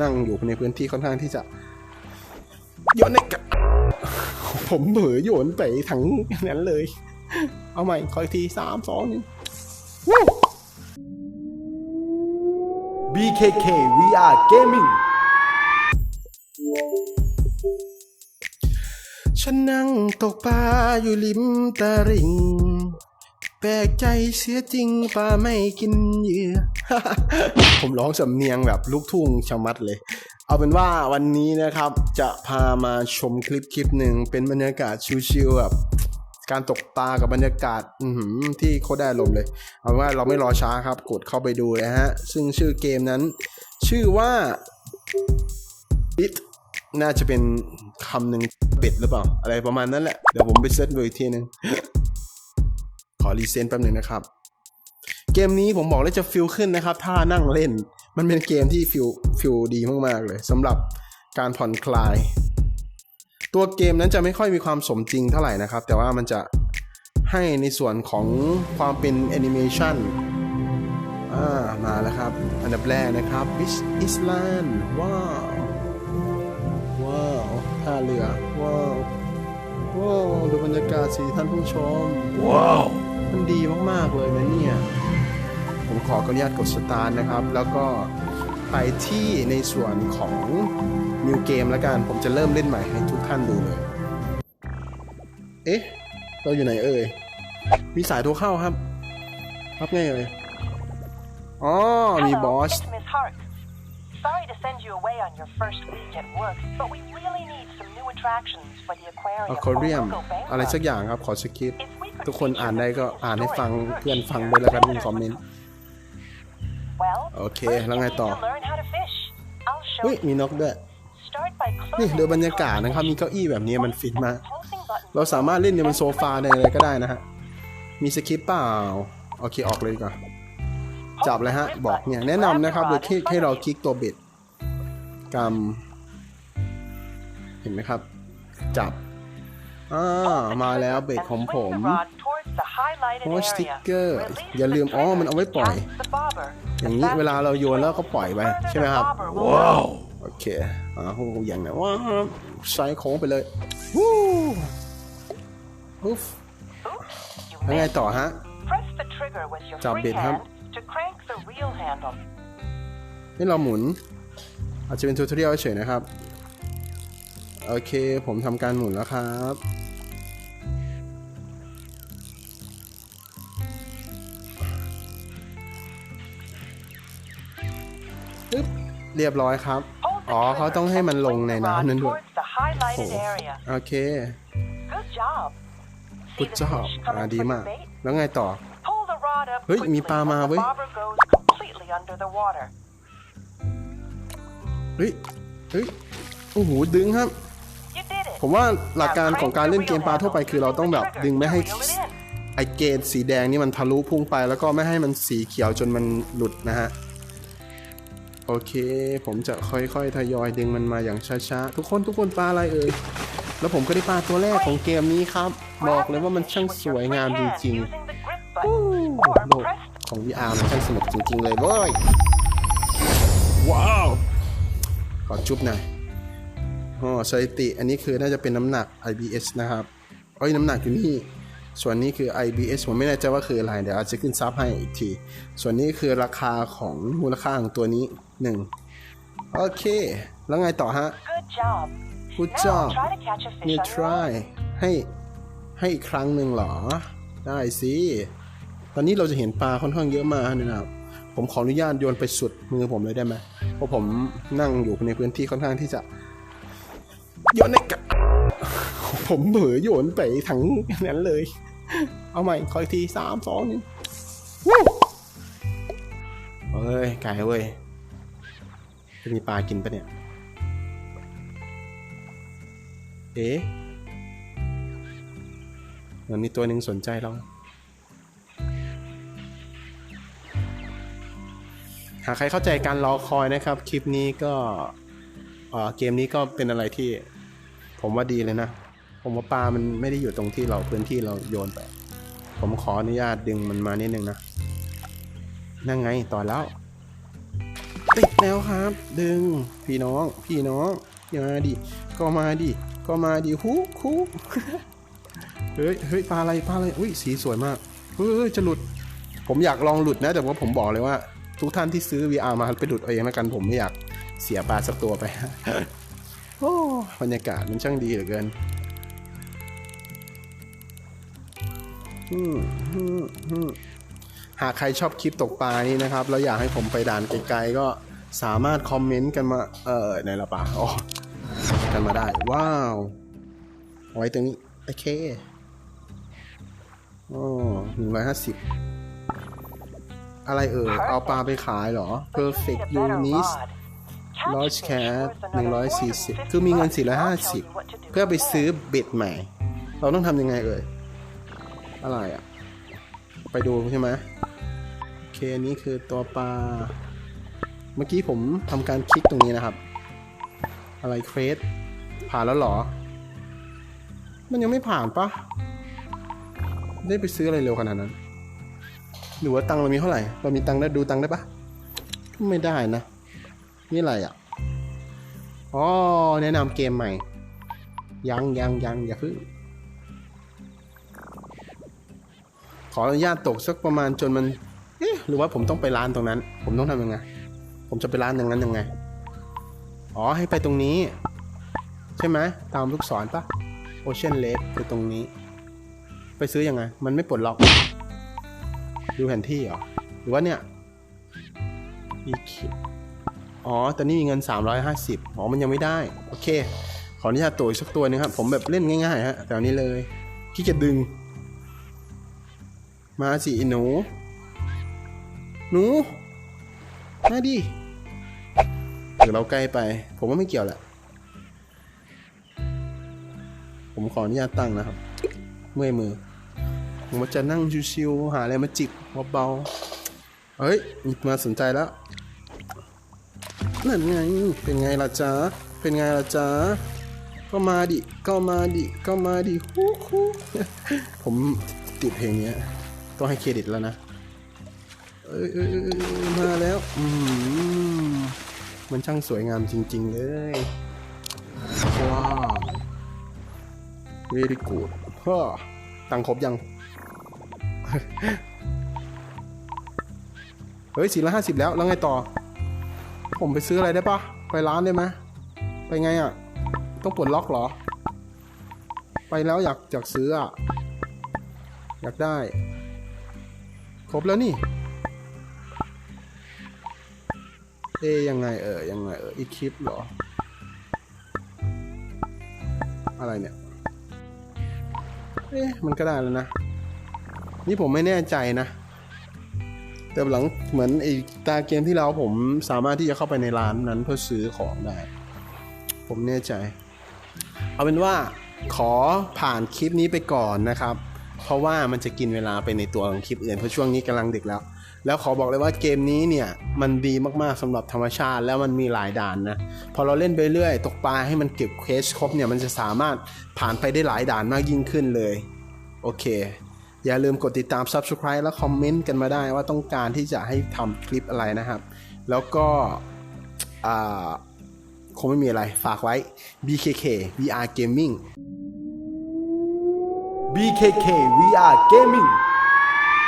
นั่งอยู่ในพื้นที่ค่อนข้างที่จะโยนในกะผมเผลอโยนไปทั้งนั้นเลย เอาใหม่ขออีกทีสามสองหนึ่ง BKK VR Gaming ฉันนั่งตกปลาอยู่ริมตะริง แปลกใจเสียจริงปลาไม่กินเหยื่อ ผมร้องสำเนียงแบบลูกทุ่งชะมัดเลย เอาเป็นว่าวันนี้นะครับจะพามาชมคลิปคลิปหนึ่งเป็นบรรยากาศชิลๆแบบการตกปลากับบรรยากาศที่โคตรได้ลมเลย เอาเป็นว่าเราไม่รอช้าครับ กดเข้าไปดูเลยฮะ ซึ่งชื่อเกมนั้น ชื่อว่า bit น่าจะเป็นคำหนึ่งเป็ดหรือเปล่า อะไรประมาณนั้นแหละ เดี๋ยวผมไปเซิร์ชดูอีกทีหนึง ขอรีเซนต์แป๊บหนึ่งนะครับ เกมนี้ผมบอกเลยจะฟิลขึ้นนะครับ ถ้านั่งเล่น มันเป็นเกมที่ฟิลฟิลดีมากๆเลยสำหรับการผ่อนคลาย ตัวเกมนั้นจะไม่ค่อยมีความสมจริงเท่าไหร่นะครับ แต่ว่ามันจะให้ในส่วนของความเป็นแอนิเมชันอ่ามาแล้วครับ อันดับแรกนะครับ Beach Island ว้าวว้าวท่าเรือว้าวว้าวดูบรรยากาศสิท่านผู้ชม ว้าว มันดีมาก ๆ เลยนะเนี่ย ผมขออนุญาตกดสตาร์ทนะครับ แล้วก็ไปที่ในส่วนของ New Game แล้วกัน ผมจะเริ่มเล่นใหม่ให้ทุกท่านดูเลย เอ๊ะ เราอยู่ไหนเอ่ย มีสายโทรเข้าครับ รับไงเอ่ย อ๋อ มีบอ Hello, ส it's Miss Hart. Sorry to send you away on your first week at work, but we really need some new attractions for the aquarium. อควาเรียม or we'll go อะไรสัก bankrupt. อย่างครับ ขอสคริปต์ If we could ทุกคน feature อ่านได้ the ก็ biggest อ่านให้ฟัง stories เพื่อน each ฟัง year, ด้วยแล้วกัน the ในคอมเมน listeners ต์ Well, โอเค first แล้ว you ไง need ต่อ to learn how to fish. I'll show เฮ้ย you. มีนกด้วย Start by นี่ closing โดยบรร the ยากาศนะครับ มีเก้าอี้แบบนี้มันฟินมาก closing button เราสามารถเล่นในบนโซฟาในอะไรก็ได้นะฮะ มีสคริปต์เปล่า โอเค ออกเลยดีกว่อนจับเลยฮะ บอกเนี่ย แนะนำนะครับโดยที่ให้เราคลิกตัวเบ็ดกำเห็นไหมครับ จับอ่ามาแล้วเบ็ดของผมโอ้สติ๊กเกอร์ อย่าลืม อ๋อ มันเอาไว้ปล่อย อย่างนี้เวลาเราโยนแล้วก็ปล่อยไปใช่ไหมครับว้าวโอเคอ่าหูอย่างนั้นว้าวไซส์โค้งไปเลยวู้อุ๊ฟแล้วไงต่อฮะ Press the trigger with your จับ free เบ็ดครับ hand to crank the reel handle. นี่เราหมุน อาจจะเป็นทูทอเรียลเฉยๆนะครับ โอเค ผมทำการหมุนแล้วครับปึ๊บ เรียบร้อยครับ Hold the อ๋อเขา trigger ต้องให้มัน and ลง swing ใน the น้ำ rod นั้นด้วย towards the highlighted area. โอเค Good job. กุ See ด the จอบ fish อ่า coming ดี for มาก the bait? แล้วไงต่อ Pull the rod up เฮ้ย quickly มีปลามา as the เว้ย bobber goes completely under the water. เฮ้ย เฮ้ย โอ้โห ดึงครับ You did it. ผมว่าหลัก Now การของ crank การ the เล่นเกม reel ปลาทั่วไป handle คือเราต้องแบบ using the ดึงไม่ให้ trigger to reel it in. ไอเกณฑ์สีแดงนี่มันทะลุพุ่งไปแล้วก็ไม่ให้มันสีเขียวจนมันหลุดนะฮะ โอเค ผมจะค่อยๆ ทยอยดึงมันมาอย่างช้าๆ ทุกคนทุกคนปลาอะไรเอ่ย แล้วผมก็ได้ปลาตัวแรกของเกมนี้ครับ บอกเลยว่ามันช่างสวยงามจริง Using the grip ๆอู้ button or โลกของ VR มันช่างสนุกจริงๆเลยเว้ย ว้าว ขอจุ๊บหน่อยอ๋อสถิติ อันนี้คือน่าจะเป็นน้ำหนัก IBS นะครับ เอ้ยน้ำหนักอยู่นี่ ส่วนนี้คือ IBS ผมไม่แน่ใจว่าคืออะไร เดี๋ยวอาจจะขึ้นซับให้อีกที ส่วนนี้คือราคาของมูลค่าของตัวนี้หนึ่งโอเค แล้วไงต่อฮะ Good job. Good Now job try to catch a fish นี่ on your try own. ให้ให้อีกครั้งหนึ่งเหรอ ได้สิ ตอนนี้เราจะเห็นปลาค่อนข้างเยอะมากนะครับ ผมขออนุญาตโยนไปสุดมือผมเลยได้ไหม เพราะผมนั่งอยู่ในพื้นที่ค่อนข้างที่จะโยนในกะผมเผลอโยนไปทั้งนั้นเลย เอาใหม่ขออีกทีสามสองหนึ่งวู้เฮ้ยไก่เว้ยจะมีปลากินปะเนี่ย เอ๊ะเหมือนมีตัวหนึ่งสนใจเรา หากใครเข้าใจการรอคอยนะครับ คลิปนี้ก็เเกมนี้ก็เป็นอะไรที่ผมว่าดีเลยนะ ผมว่าปลามันไม่ได้อยู่ตรงที่เราพื้นที่เราโยนไป ผมขออนุญาตดึงมันมานิดนึงนะ นั่งไงต่อแล้วติดแล้วครับ ดึง พี่น้อง พี่น้องอย่ามาดิ ก็มาดิ ก็มาดิฮู้คูเฮ้ยเฮ้ยปลาอะไรปลาอะไรอุ้ยสีสวยมากเฮ้ยเฮ้ยจะหลุด ผมอยากลองหลุดนะ แต่ว่าผมบอกเลยว่า ทุกท่านที่ซื้อ VR มาไปหลุดเอาเองแล้วกัน ผมไม่อยากเสียปลาสักตัวไปโอ้บรรยากาศมันช่างดีเหลือเกิน หากใครชอบคลิปตกปลานี้นะครับ แล้วอยากให้ผมไปด่านไกลๆก็สามารถคอมเมนต์กันมา เออในละป่าอ๋อกันมาได้ ว้าวเอาไว้ตรงนี้ โอเคโอ้หนึ่งร้อยห้าสิบอะไรเอ่ยเอาปลาไปขายเหรอ But you need perfect a better unis rod. large Catch fish cat worth หนึ่งร้อย another สี่สิบ $450. คือมีเงินสี่ร้อยห้า I'll สิบ tell you what to do เพื่อไป from ซื้อ there. เบ็ดใหม่ เราต้องทำยังไงเอ่ย อะไรอะ ไปดูใช่ไหมโอเคอันนี้คือตัวปลา เมื่อกี้ผมทำการคลิกตรงนี้นะครับ อะไรเครสผ่านแล้วหรอ มันยังไม่ผ่านปะได้ไปซื้ออะไรเร็วขนาดนั้น หรือว่าตังเรามีเท่าไหร่ เรามีตังได้ดูตังได้ปะไม่ได้นะ นี่อะไรอะ อ๋อ แนะนำเกมใหม่ ยังยังยังอย่าเพิ่ง ขออนุญาตตกสักประมาณจนมันเอ๊ะหรือว่าผมต้องไปร้านตรงนั้น ผมต้องทำยังไง ผมจะไปร้านตรงนั้นยังไง อ๋อให้ไปตรงนี้ ใช่ไหมตามลูกศรปะโอเชียนเล e คือตรงนี้ ไปซื้อยังไง มันไม่ปลดล็อก ดูแผนที่เหรอ หรือว่าเนี่ยอีคิอ๋อ ตอนนี้มีเงิน 350อ๋อ มันยังไม่ได้ โอเค ขออนุญาตตัวอีกสักตัวหนึงครับ ผมแบบเล่นง่ายๆฮะแต่อันนี้เลยขี้เกียจดึง มาสิหนู หนู มาดิหรือเราใกล้ไป ผมว่าไม่เกี่ยวแหละ ผมขออนุญาตตั้งนะครับ เมื่อยมือ ผมจะนั่งชิวๆหาอะไรมาจิบเบาๆเฮ้ย มาสนใจแล้ว นั่นไง เป็นไงล่ะจ๊ะ เป็นไงล่ะจ๊ะก็มาดิ ก็มาดิ ก็มาดิฮู้ฮู้ผมติดเพลงเนี้ย ต้องให้เครดิตแล้วนะเอ้ยมาแล้ว อืมมันช่างสวยงามจริง ๆ เลยว้าว very good ฮ่าตังค์ครบยัง เฮ้ยสี่ร้อยห้าสิบแล้ว แล้วไงต่อ ผมไปซื้ออะไรได้ปะไปร้านได้ไหมไปไงอะ ต้องปลดล็อกเหรอ ไปแล้วอยากอยากซื้ออะ อยากได้ ครบแล้วนี่ เอ๊ยังไงเออยังไงเอออีกคลิปเหรอ อะไรเนี่ย เอ๊มันก็ได้แล้วนะ นี่ผมไม่แน่ใจนะ แต่หลังเหมือนไอ้ตาเกมที่เราผมสามารถที่จะเข้าไปในร้านนั้นเพื่อซื้อของได้ ผมแน่ใจ เอาเป็นว่าขอผ่านคลิปนี้ไปก่อนนะครับ เพราะว่ามันจะกินเวลาไปในตัวของคลิปอื่นเพราะช่วงนี้กำลังดึกแล้ว แล้วขอบอกเลยว่าเกมนี้เนี่ยมันดีมากๆสำหรับธรรมชาติแล้วมันมีหลายด่านนะ พอเราเล่นไปเรื่อยตกปลาให้มันเก็บเควสครบเนี่ยมันจะสามารถผ่านไปได้หลายด่านมากยิ่งขึ้นเลย โอเค อย่าลืมกดติดตาม Subscribe และคอมเมนต์กันมาได้ว่าต้องการที่จะให้ทำคลิปอะไรนะครับ แล้วก็คงไม่มีอะไรฝากไว้ BKK VR Gaming BKK VR Gaming